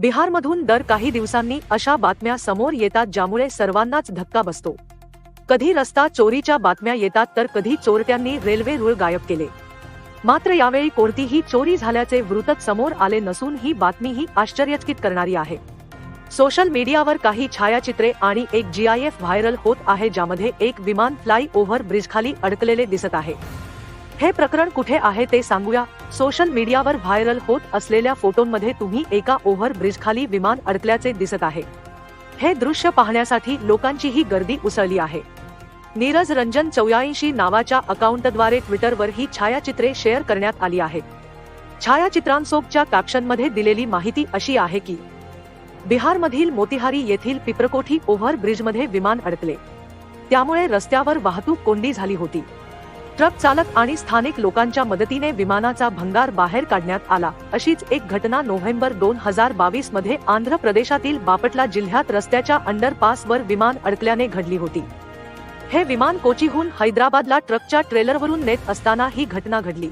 बिहारमधून दर काही दिवसांनी अशा बातम्या समोर येतात ज्यामुळे सर्वांनाच धक्का बसतो. कधी रस्ता चोरीच्या बातम्या येतात तर कधी चोरट्यांनी रेल्वे रुळ गायब केले. मात्र यावेळी कोणतीही चोरी झाल्याचे वृत्त समोर आले नसून ही बातमी ही आश्चर्यचकित करणारी आहे. सोशल मीडियावर काही छायाचित्रे आणि एक जीआयएफ व्हायरल होत आहे ज्यामध्ये एक विमान फ्लाय ओव्हर ब्रिजखाली अडकलेले दिसत आहे. हे प्रकरण कुठे आहे ते सांगूया. सोशल मीडियावर व्हायरल होत असलेल्या फोटोंमध्ये तुम्ही एका ओव्हर ब्रिजखाली विमान अडकल्याचे दिसत आहे. हे दृश्य पाहण्यासाठी लोकांचीही गर्दी उसळली आहे. नीरज रंजन चौयाऐंशी नावाच्या अकाउंटद्वारे ट्विटरवर ही छायाचित्रे शेअर करण्यात आली आहेत. छायाचित्रांसोबच्या कॅप्शनमध्ये दिलेली माहिती अशी आहे की बिहारमधील मोतिहारी येथील पिप्रकोठी ओव्हर ब्रिजमध्ये विमान अडकले. त्यामुळे रस्त्यावर वाहतूक कोंडी झाली होती. ट्रक चालक आणि स्थानिक लोकांच्या मदतीने विमानाचा भंगार बाहेर काढण्यात आला. अशीच एक घटना नोव्हेंबर दोन हजार बावीसमध्ये आंध्र प्रदेशातील बापटला जिल्ह्यात रस्त्याच्या अंडरपासवर विमान अडकल्याने घडली होती. हे विमान कोचीहून हैदराबादला ट्रकच्या ट्रेलरवरून नेत असताना ही घटना घडली.